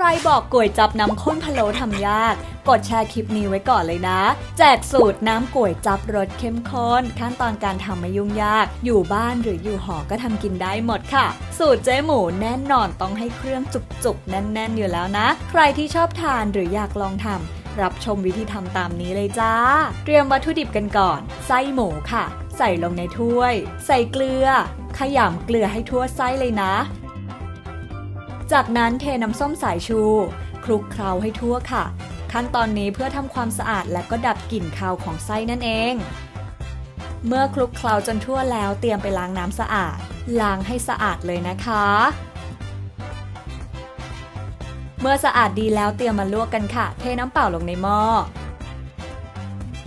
ใครบอกก๋วยจับน้ำข้นพะโล้ทำยาก กดแชร์คลิปนี้ไว้ก่อนเลยนะ แจกสูตรน้ำก๋วยจับรสเข้มข้น ขั้นตอนการทำไม่ยุ่งยาก อยู่บ้านหรืออยู่หอก็ทำกินได้หมดค่ะ สูตรเจ๊หมูแน่นอนต้องให้เครื่องจุกๆ แน่น ๆ อยู่แล้วนะ ใครที่ชอบทานหรืออยากลองทำรับชมวิธีทำตามนี้เลยจ้า เตรียมวัตถุดิบกันก่อน ไส้หมูค่ะ ใส่ลงในถ้วย ใส่เกลือ ขยำเกลือให้ทั่วไส้เลยนะ จากนั้นเทน้ำส้มสายชู คลุกเคล้าให้ทั่วค่ะ ขั้นตอนนี้เพื่อทำความสะอาดและก็ดับกลิ่นคาวของไส้นั่นเอง เมื่อคลุกเคล้าจนทั่วแล้วเตรียมไปล้างน้ำสะอาด ล้างให้สะอาดเลยนะคะ เมื่อสะอาดดีแล้วเตรียมมาลวกกันค่ะ เทน้ำเปล่าลงในหม้อ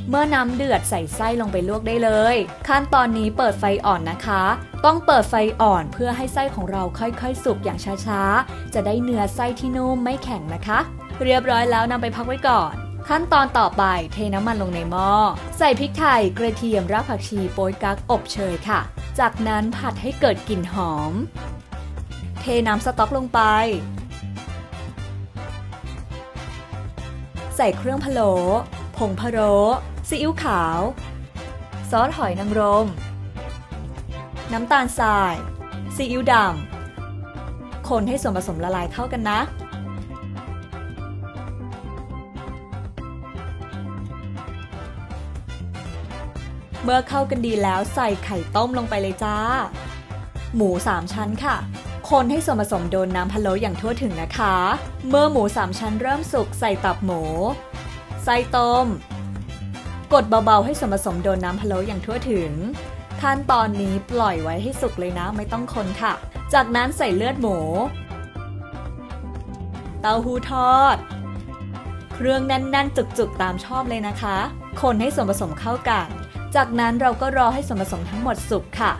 เมื่อน้ำเดือดใส่ไส้ลงไปลวกได้เลย ขั้นตอนนี้เปิดไฟอ่อนนะคะ ต้องเปิดไฟอ่อนเพื่อให้ไส้ของเราค่อยๆ สุกอย่างช้าๆ จะได้เนื้อไส้ที่นุ่มไม่แข็งนะคะ เรียบร้อยแล้วนำไปพักไว้ก่อนขั้นตอนต่อไปเทน้ำมันลงในหม้อ ใส่พริกไทย กระเทียม รากผักชีโป๊ยกักอบเชยค่ะ จากนั้นผัดให้เกิดกลิ่นหอม เทน้ำสต๊อกลงไป ใส่เครื่องพะโล้ผงพะโล้ ซีอิ๊วขาว ซอสหอยนางรม น้ำตาลทราย ซีอิ๊วดำ คนให้ส่วนผสมละลายเข้ากันนะ เมื่อเข้ากันดีแล้วใส่ไข่ต้มลงไปเลยจ้า หมู 3 ชั้นค่ะคนให้ส่วนผสมโดนน้ำพะโล้อย่างทั่วถึงนะคะ เมื่อหมู3ชั้นเริ่มสุกใส่ตับหมู ไส้ต้ม กดเบาๆให้ส่วนผสมโดนน้ำพะโล้อย่างทั่วถึง ขั้นตอนนี้ปล่อยไว้ให้สุกเลยนะไม่ต้องคนค่ะ จากนั้นใส่เลือดหมู เต้าหู้ทอด เครื่องแน่นๆ จุกๆตามชอบเลยนะคะ คนให้ส่วนผสมเข้ากัน จากนั้นเราก็รอให้ส่วนผสมทั้งหมดสุกค่ะ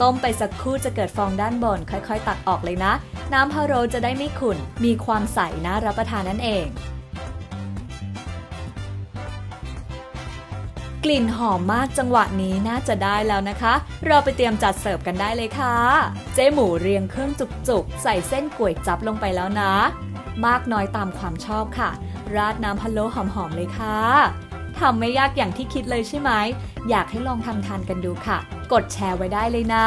ต้มไปสักครู่จะเกิดฟองด้านบน ค่อยๆ ตักออกเลยนะ น้ำพะโล้จะได้ไม่ขุ่น มีความใสน่ารับประทานนั่นเอง กลิ่นหอมมากจังหวะนี้น่าจะได้แล้วนะคะ เราไปเตรียมจัดเสิร์ฟกันได้เลยค่ะ เจ๊หมูเรียงเครื่องจุกๆ ใส่เส้นก๋วยจับลงไปแล้วนะ มากน้อยตามความชอบค่ะ ราดน้ำพะโล้หอมๆเลยค่ะทำไม่ยากอย่างที่คิดเลยใช่ไหม อยากให้ลองทำทานกันดูค่ะ กดแชร์ไว้ได้เลยนะ